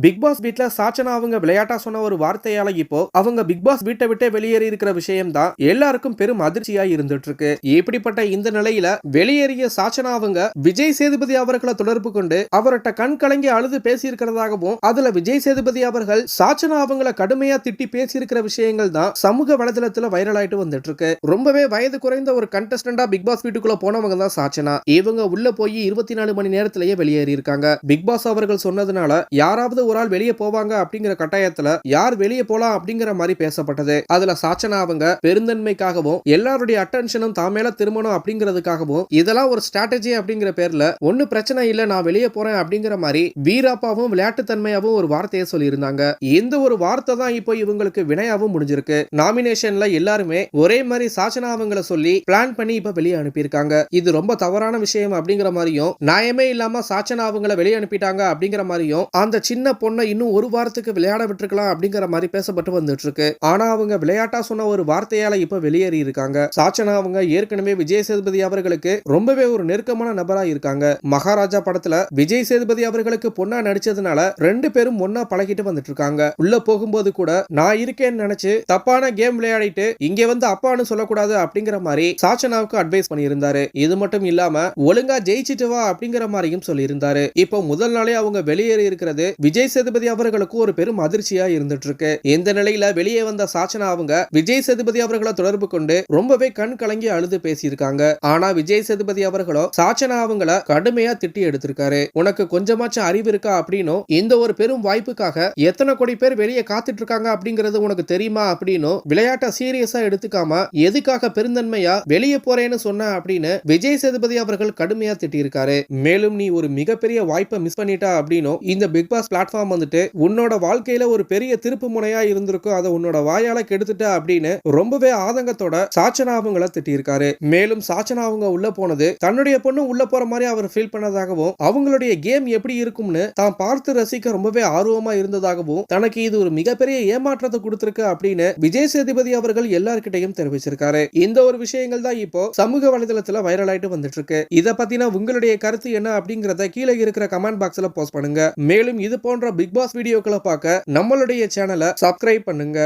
Big pass வீட்ல சாச்சனா அவங்க விளையாட்டா சொன்ன ஒரு வார்த்தையால இப்போ அவங்க பிக் பாஸ் வீட்டை விட்டே வெளியேறி இருக்கிற விஷயம் தான் எல்லாருக்கும் பெரும் அதிர்ச்சியா இருந்துட்டு இருக்கு. இப்படிப்பட்ட இந்த நிலையில வெளியேறிய சாச்சனா அவங்க விஜய் சேதுபதி அவர்களை தொடர்பு கொண்டு அவர்கிட்ட கண் கலங்கி அழுது பேசியிருக்கிறதாகவும் அதுல விஜய் சேதுபதி அவர்கள் சாச்சனா அவங்கள கடுமையா திட்டி பேசியிருக்கிற விஷயங்கள் தான் சமூக வலைதளத்துல வைரல் ஆயிட்டு வந்துட்டு இருக்கு. ரொம்பவே வயது குறைந்த ஒரு கண்டஸ்டண்டா பிக் பாஸ் வீட்டுக்குள்ள போனவங்க தான் சாச்சனா. இவங்க உள்ள போய் இருபத்தி நாலு மணி நேரத்திலேயே வெளியேறி இருக்காங்க பிக் பாஸ் அவர்கள் சொன்னதுனால யாராவது ஒரு ஆள் வெளியே போவாங்க அப்படிங்கிற கட்டாயத்துல யார் வெளியே போலாம் அப்படிங்கிற மாதிரி பேசப்பட்டது. அதுல சாச்சனா அவங்க பெருந்தன்மைக்காகவும் எல்லாருடைய அட்டென்ஷனும் தாமேல திருமணம் அப்படிங்கிறதுக்காகவும் இதெல்லாம் ஒரு ஸ்ட்ராட்டஜி அப்படிங்கிற பேர்ல ஒன்னும் பிரச்சனை இல்ல நான் வெளியே போறேன் அப்படிங்கிற மாதிரி வீராப்பாவும் விளையாட்டுத்தன்மையாவும் ஒரு வார்த்தையை சொல்லியிருந்தாங்க. இந்த ஒரு வார்த்தை தான் இப்போ இவங்களுக்கு வினையாவும் முடிஞ்சிருக்கு. நாமினேஷன்ல எல்லாருமே ஒரே மாதிரி சாச்சனா அவங்கள சொல்லி பிளான் பண்ணி இப்ப வெளியே அனுப்பியிருக்காங்க. இது ரொம்ப தவறான விஷயம் அப்படிங்கிற மாதிரியும் நியாயமே இல்லாம சாச்சனா அவங்கள வெளியே அனுப்பிட்டாங்க? அப்படிங்கிற மாதிரியும் அந்த சின்ன பொண்ணை இன்னும் ஒரு வாரத்துக்கு விளையாட விட்டுருக்கலாம் அப்படிங்கிற மாதிரி பேசப்பட்டு வந்துட்டு இருக்கு ஆனா அவங்க விளையாட்டா சொன்ன ஒரு வார்த்தையால இப்ப வெளியேறி இருக்காங்க. சாச்சனா அவங்க ஏற்கனவே விஜய் சேதுபதி அவர்களுக்கு ரொம்பவே ஒரு நெருக்கமான நபரா இருக்காங்க. மகாராஜா படத்துல விஜய் சேதுபதி அவர்களுக்கு பொண்ணா நடிச்சதுனால ரெண்டு பேரும் ஒன்னா பழகிட்டு வந்துட்டு இருக்காங்க உள்ள போகும்போது கூட நான் இருக்கேன்னு நினைச்சு தப்பான கேம் விளையாடிட்டு இங்க வந்து அப்பான்னு சொல்லக்கூடாது அப்படிங்கிற மாதிரி சாச்சனாவுக்கு அட்வைஸ் பண்ணியிருந்தாரு. இது மட்டும் இல்லாம ஒழுங்கா ஜெயிச்சிட்டு வா அப்படிங்கிற மாதிரியும் சொல்லியிருந்தாரு. இப்போ முதல் நாளே அவங்க வெளியேறி இருக்கிறது விஜய் சேதுபதி அவர்களுக்கு ஒரு பெரும் அதிர்ச்சியா இருந்துட்டு இருக்கு இந்த நிலையில வெளியே வந்த சாச்சனா அவங்க விஜய் சேதுபதி அவர்களை தொடர்பு கொண்டு ரொம்பவே கண் கலங்கி அழுது பேசியிருக்காங்க. ஆனா விஜய் சேதுபதி அவர்களோ சாச்சனா அவங்கள கடுமையா திட்டி எடுத்திருக்காரு. உனக்கு கொஞ்சமாச்சும் அறிவு இருக்கா அப்படின்னும் இந்த ஒரு பெரும் வாய்ப்புக்காக எத்தனை கோடி பேர் வெளியே காத்துட்டு இருக்காங்க அப்படிங்கிறது உனக்கு தெரியுமா அப்படின்னும் விளையாட்டை சீரியஸா எடுத்துக்காம எதுக்காக பெருந்தன்மையா வெளியே போறேன்னு சொன்ன அப்படின்னு விஜய் சேதுபதி அவர்கள் கடுமையா திட்டியிருக்காரு. மேலும் நீ ஒரு மிகப்பெரிய வாய்ப்பை மிஸ் பண்ணிட்டா அப்படின்னும் இந்த பிக் பாஸ் பிளாட்ஃபார்ம் வந்துட்டு உன்னோட வாழ்க்கையில ஒரு பெரிய திருப்பு முனையா இருந்திருக்கும். அதை உன்னோட வாயால கெடுத்துட்ட அப்படின்னு ரொம்பவே ஆதங்கத்தோட சாச்சனா அவங்கள திட்டியிருக்காரு. மேலும் சாச்சனா அவங்க உள்ள போனது தன்னுடைய பொண்ணு உள்ள போற மாதிரி அவர் ஃபீல் பண்ணதாகவும் அவங்களுடைய கேம் எப்படி இருக்கும்னு தான் பார்த்து ரசிக்க ரொம்பவே ஆர்வமா இருந்ததாகவும் தனக்கு இது ஒரு மிகப்பெரிய ஏமாற்றத்தை கொடுத்திருக்கு அப்படின்னு விஜய் சேதுபதி அவர்கள் எல்லார்கிட்டையும் தெரிவிச்சிருக்காரு. இந்த ஒரு விஷயங்கள் தான் இப்போ சமூக வலைதளத்துல வைரல் ஆயிட்டு வந்துட்டு இருக்கு இதை பத்தின உங்களுடைய கருத்து என்ன அப்படிங்கறத கீழே இருக்கிற கமெண்ட் பாக்ஸ்ல போஸ்ட் பண்ணுங்க. மேலும் இது போன்ற பிக் பாஸ் வீடியோக்களை பார்க்க நம்மளுடைய சேனலை சப்ஸ்கிரைப் பண்ணுங்க.